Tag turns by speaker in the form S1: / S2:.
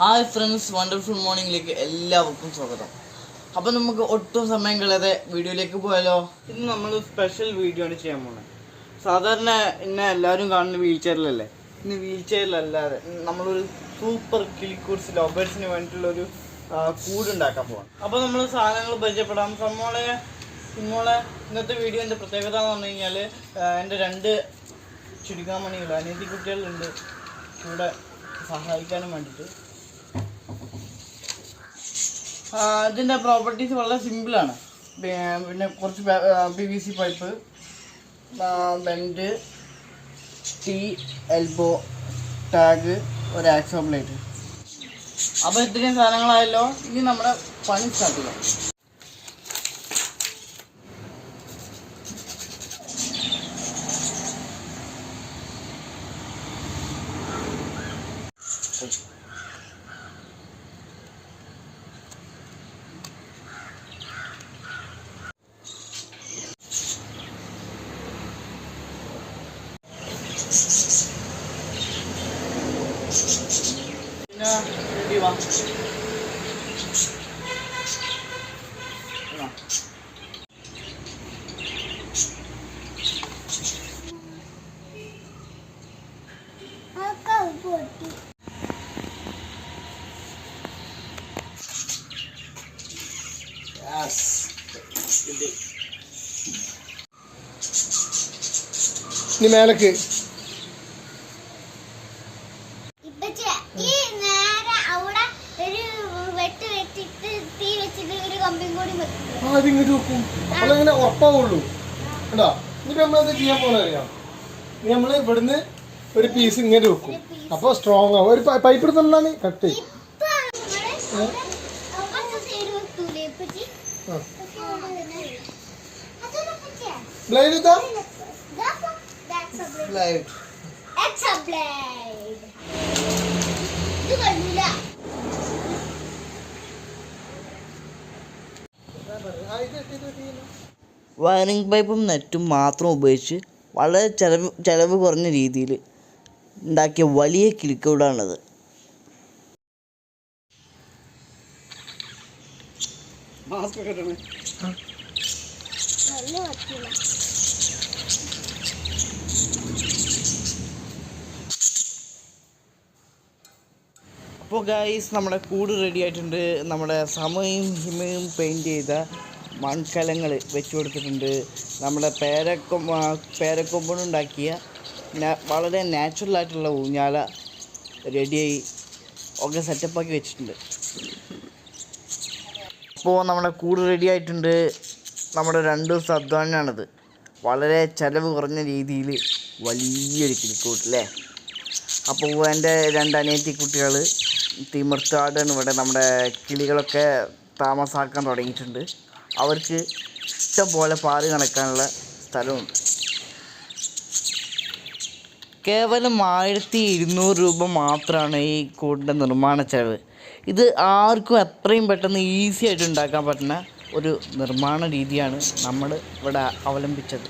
S1: Hi friends wonderful മോർണിംഗിലേക്ക് എല്ലാവർക്കും സ്വാഗതം. അപ്പം നമുക്ക് ഒട്ടും സമയം കളയാതെ വീഡിയോയിലേക്ക് പോയാലോ? ഇന്ന് നമ്മൾ സ്പെഷ്യൽ വീഡിയോ ആണ് ചെയ്യാൻ പോകുന്നത് സാധാരണ ഇന്നെ എല്ലാവരും കാണുന്ന വീൽ ചെയറിലല്ലേ ഇന്ന് വീൽ ചെയറിലല്ലാതെ നമ്മളൊരു സൂപ്പർ കിളിക്കൂർസ് ലോബേഴ്സിന് വേണ്ടിയിട്ടുള്ള ഒരു കൂടുണ്ടാക്കാൻ പോവാം അപ്പോൾ നമ്മൾ സാധനങ്ങൾ പരിചയപ്പെടാം. സമ്മോളെ സിമ്മോളെ ഇന്നത്തെ വീഡിയോന്റെ പ്രത്യേകത എന്ന് പറഞ്ഞു കഴിഞ്ഞാൽ എന്റെ രണ്ട് ചുരുക്കാമണികൾ അനീതി കുട്ടികളുണ്ട് ഇവിടെ സഹായിക്കാനും വേണ്ടിയിട്ട്. ഇതിന്റെ പ്രോപ്പർട്ടീസ് വളരെ സിമ്പിളാണ് പിന്നെ കുറച്ച് P V C pipe bend T elbow tag ഒരു ആക്സോ പ്ലേറ്റ് അപ്പോൾ ഇത്രയും സാധനങ്ങളായല്ലോ. ഇനി നമ്മുടെ പണി സ്റ്റാർട്ട് ചെയ്യാം. പിന്നെ ready വാ. വാ.
S2: ഇനി മേലക്ക്
S3: ഒരു കൂടി വെക്കും.
S2: അപ്പോൾ ഇങ്ങനെ ഉറപ്പാവുള്ളൂ. കേട്ടോ ഇനിയിപ്പോൾ നമ്മളത് ചെയ്യാൻ പോകുന്നത് അറിയാം? നമ്മൾ ഇവിടുന്ന് ഒരു പീസ് ഇങ്ങനെ വെക്കും. അപ്പോൾ സ്ട്രോങ് ആവും. ഒരു പൈപ്പ് എടുത്തോണ്ടാണ് കട്ട് ചെയ്യും.
S3: ഇപ്പൊ നമ്മൾ
S2: ബ്ലേഡ് ഇത്?
S3: വെക്കൂലേ
S1: വയറിംഗ് പൈപ്പും നെറ്റും മാത്രം ഉപയോഗിച്ച് വളരെ ചിലവ് ചിലവ് കുറഞ്ഞ രീതിയിൽ ഉണ്ടാക്കിയ വലിയ കിളിക്കൂടാണിത്.
S2: മാസ്ക്
S1: അപ്പോൾ ഗൈസ് നമ്മുടെ കൂട് റെഡി ആയിട്ടുണ്ട്. നമ്മുടെ സമയും ഹിമയും പെയിന്റ് ചെയ്ത മൺകലങ്ങൾ വെച്ച് കൊടുത്തിട്ടുണ്ട്. നമ്മുടെ പേരക്കൊ പേരക്കൊമ്പുണ്ടാക്കിയ വളരെ നാച്ചുറൽ ആയിട്ടുള്ള ഊഞ്ഞാല റെഡിയായി ഒക്കെ സെറ്റപ്പാക്കി വെച്ചിട്ടുണ്ട്. അപ്പോൾ നമ്മുടെ കൂട് റെഡി ആയിട്ടുണ്ട്. നമ്മുടെ രണ്ട് ദിവസം അധ്വാനമാണിത് വളരെ ചിലവ് കുറഞ്ഞ രീതിയിൽ വലിയൊരു കിളിക്കൂട്ട് അല്ലേ? അപ്പോൾ എന്റെ രണ്ട് അനിയത്തി കുട്ടികൾ തിമിർത്താടാണ് ഇവിടെ നമ്മുടെ കിളികളൊക്കെ താമസാക്കാൻ തുടങ്ങിയിട്ടുണ്ട്. അവർക്ക് ഇഷ്ടം പോലെ പാറി നടക്കാനുള്ള സ്ഥലമുണ്ട്. കേവലം ആയിരത്തി ഇരുന്നൂറ് രൂപ മാത്രമാണ് ഈ കൂടിന്റെ നിർമ്മാണ ചെലവ്. ഇത് ആർക്കും എത്രയും പെട്ടെന്ന് ഈസി ആയിട്ട് ഉണ്ടാക്കാൻ പറ്റുന്ന ഒരു നിർമ്മാണ രീതിയാണ് നമ്മൾ ഇവിടെ അവലംബിച്ചത്.